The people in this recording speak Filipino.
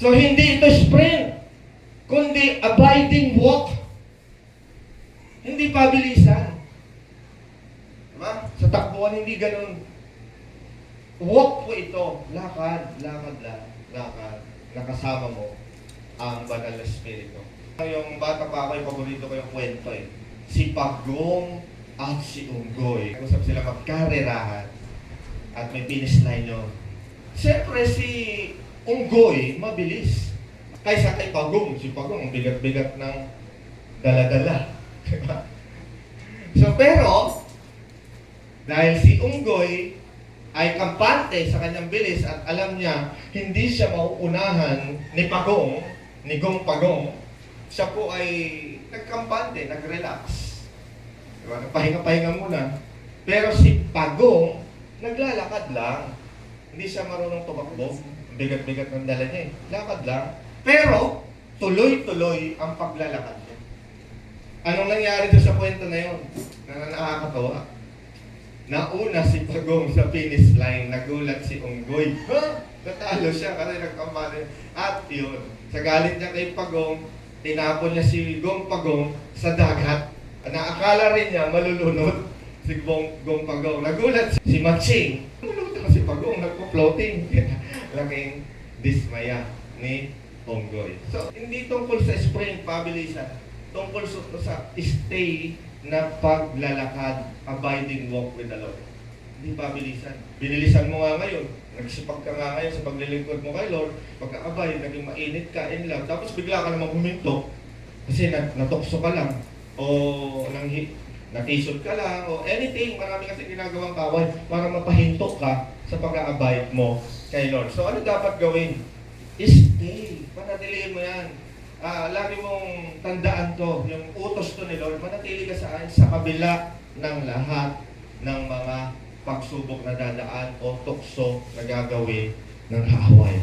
So hindi ito sprint, kundi abiding walk. Hindi pabilisan. Diba? Sa takbuhan, hindi ganun. Walk po ito. Lakad, lakad lang. Lakad. Nakasama mo ang banal na spirito. Yung bata pa ako, yung paborito ko yung kwento eh. Si Pagong at si Unggoy. Usap sila magkarerahan at may finish line yun. Siyempre si Unggoy, mabilis. Kaysa kay Pagong. Si Pagong, ang bigat-bigat ng dala-dala. Diba? So, pero, dahil si Unggoy ay kampante sa kanyang bilis at alam niya hindi siya mauunahan ni Pagong, ni Gong Pagong, siya po ay nagkampante, nag-relax. Diba? Nagpahinga-pahinga muna. Pero si Pagong, naglalakad lang. Hindi siya marunong tumakbo. Bigat-bigat ng dala niya eh. Lakad lang. Pero, tuloy-tuloy ang paglalakad niya. Anong nangyari doon sa kwento na yun? Na nakakatawa. Nauna si Pagong sa finish line, nagulat si Unggoy. Ha? Natalo siya kasi nagkamali. At yun, sa galit niya kay Pagong, tinapon niya si Gong Pagong sa dagat. Naakala rin niya malulunod si Gong, Gong Pagong. Nagulat si, si Maching. Malulunod si Pagong, nagpo-floating. Laking dismaya ni Unggoy. So, hindi tungkol sa sprint, pabilisan. Tungkol sa, sa stay na paglalakad, abiding walk with the Lord. Hindi pabilisan. Binilisan mo nga ngayon. Nagsipag ka nga ngayon sa paglilingkod mo kay Lord. Pagka-abide, naging mainit ka, in love. Tapos bigla ka namang huminto. Kasi nat natokso ka lang. O nang natisod ka lang. O anything. Marami kasi ginagawang kaway para mapahinto ka sa pag-abide mo kay Lord. So ano dapat gawin? Stay. Panatiliin mo yan. Ah, lagi mong tandaan to, yung utos to ni Lord, manatili ka saan? Sa kabila ng lahat ng mga pagsubok na dadaan o tukso na gagawin ng hahaway.